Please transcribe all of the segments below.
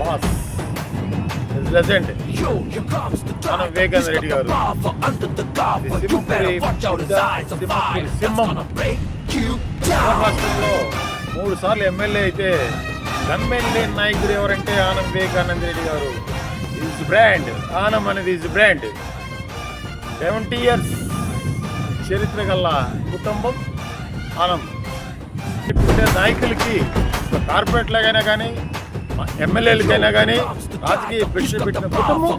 Boss legend మన. వివేకానంద రెడ్డి గారు. సింహం. రాష్ట్రంలో మూడు సార్లు ఎమ్మెల్యే అయితే గన్మెన్ లేని నాయకుడు ఎవరంటే ఆనం వివేకానంద రెడ్డి గారు. ఈజ్ బ్రాండ్ ఆనం అనేది ఈజ్ బ్రాండ్ సెవెంటీ ఇయర్స్ చరిత్ర గల కుటుంబం ఆనం. ఇప్పుడు నాయకులకి కార్పొరేట్ లాగైనా కానీ ఎమ్మెల్యేలకైనా కానీ రాజకీయ He's ప్రశ్న పెట్టిన కుటుంబం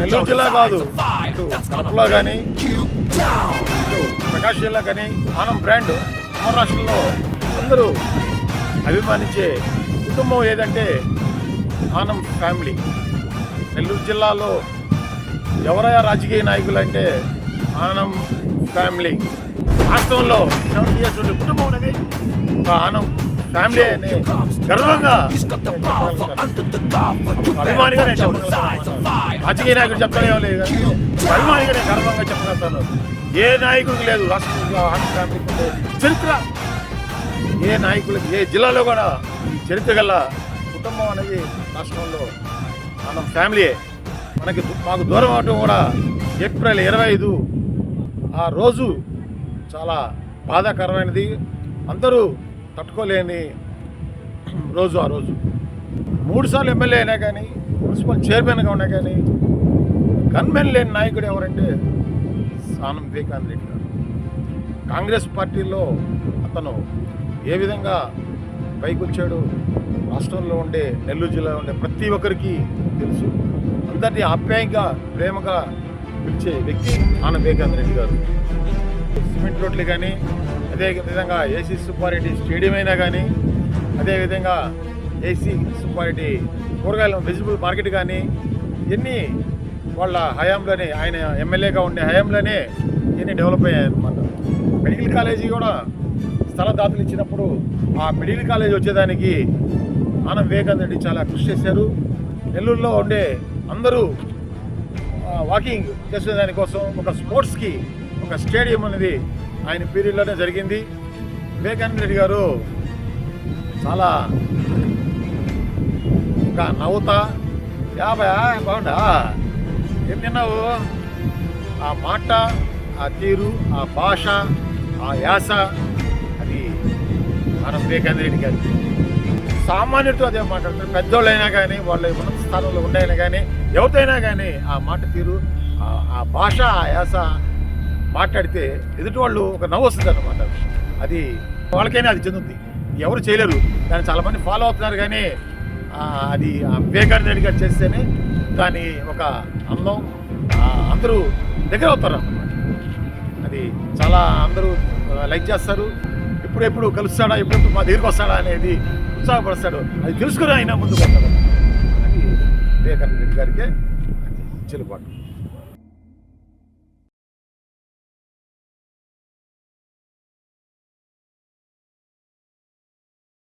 నెల్లూరు జిల్లా కాదు. ఇటు కడపలో కానీ ప్రకాశ్ జిల్లా కానీ ఆనం బ్రాండ్ మహారాష్ట్రలో అందరూ అభిమానించే కుటుంబం ఏదంటే ఆనం ఫ్యామిలీ. నెల్లూరు జిల్లాలో ఎవరైనా రాజకీయ నాయకులు అంటే ఆనం ఫ్యామిలీ. రాష్ట్రంలో కుటుంబం అనేది ఒక ఆనం ఫ్యామిలీ గర్వంగా అభిమానిగా నేను రాజకీయ నాయకుడు చెప్పలేమో లేదు అభిమానిగా నేను గర్వంగా చెప్పగలుగుతాను. ఏ నాయకుడికి లేదు రాష్ట్రంలో చరిత్ర. ఏ నాయకులకి ఏ జిల్లాలో కూడా ఈ చరిత్ర గల కుటుంబం అనేది రాష్ట్రంలో మనం ఫ్యామిలీయే మనకి మాకు దూరం అవటం కూడా ఏప్రిల్ ఇరవై ఐదు ఆ రోజు చాలా బాధాకరమైనది. అందరూ తట్టుకోలేని రోజు ఆ రోజు. మూడుసార్లు ఎమ్మెల్యే అయినా కానీ మున్సిపల్ చైర్మన్గా ఉన్నా కానీ గన్మెన్ లేని నాయకుడు ఎవరంటే సానం వివేకానంద రెడ్డి గారు. కాంగ్రెస్ పార్టీలో అతను ఏ విధంగా పైకి వచ్చాడు రాష్ట్రంలో ఉండే నెల్లూరు జిల్లాలో ఉండే ప్రతి ఒక్కరికి తెలుసు. అందరినీ ఆప్యాయంగా ప్రేమగా పిలిచే వ్యక్తి ఆనంద్ వివేకానంద రెడ్డి గారు. సిమెంట్ రోడ్లు కానీ అదే విధంగా ఏసీ సూపారెడ్డి స్టేడియం అయినా కానీ అదేవిధంగా ఏసీ సూపారెడ్డి కూరగాయల వెజిటబుల్ మార్కెట్ కానీ ఎన్ని వాళ్ళ హయాంలోనే ఆయన ఎమ్మెల్యేగా ఉండే హయాంలోనే ఇవన్నీ డెవలప్ అయ్యాయన్నమాట. మెడికల్ కాలేజీ కూడా స్థల దాతలు ఇచ్చినప్పుడు ఆ మెడికల్ కాలేజీ వచ్చేదానికి ఆనంద్ వివేకానంద రెడ్డి చాలా కృషి చేశారు. నెల్లూరులో ఉండే అందరూ వాకింగ్ చేసే దానికోసం ఒక స్పోర్ట్స్కి ఒక స్టేడియం అనేది ఆయన పీరియడ్లోనే జరిగింది. వివేకానంద రెడ్డి గారు చాలా ఇంకా నవ్వుతా యాభై బాగుండా ఏం తిన్నావు? ఆ మాట ఆ తీరు ఆ భాష ఆ యాస అది మనం వివేకానంద రెడ్డి గారి సామాన్యుడితో అదే మాట్లాడతారు పెద్దోళ్ళైనా కానీ వాళ్ళ ఉన్నత స్థానంలో ఉండైనా కానీ ఎవరితోనైనా కానీ ఆ మాట తీరు ఆ భాష ఆ యాస మాట్లాడితే ఎదుటి వాళ్ళు ఒక నవ్వు వస్తుంది అనమాట అది వాళ్ళకైనా అది చెందుంది ఎవరు చేయలేరు. దాన్ని చాలామంది ఫాలో అవుతున్నారు కానీ అది ఆ వివేకానంద రెడ్డి గారు చేస్తేనే దాని ఒక అందం అందరూ దగ్గర అవుతారు అన్నమాట. అది చాలా అందరూ లైక్ చేస్తారు. ఎప్పుడెప్పుడు కలుస్తాడా ఎప్పుడెప్పుడు మా దగ్గరికి వస్తాడా అనేది ఉత్సాహపరుస్తాడు. అది తెలుసుకుని ఆయన ముందుకు వస్తాడు అది వివేకానంద రెడ్డి గారికి చెల్లుబాటు.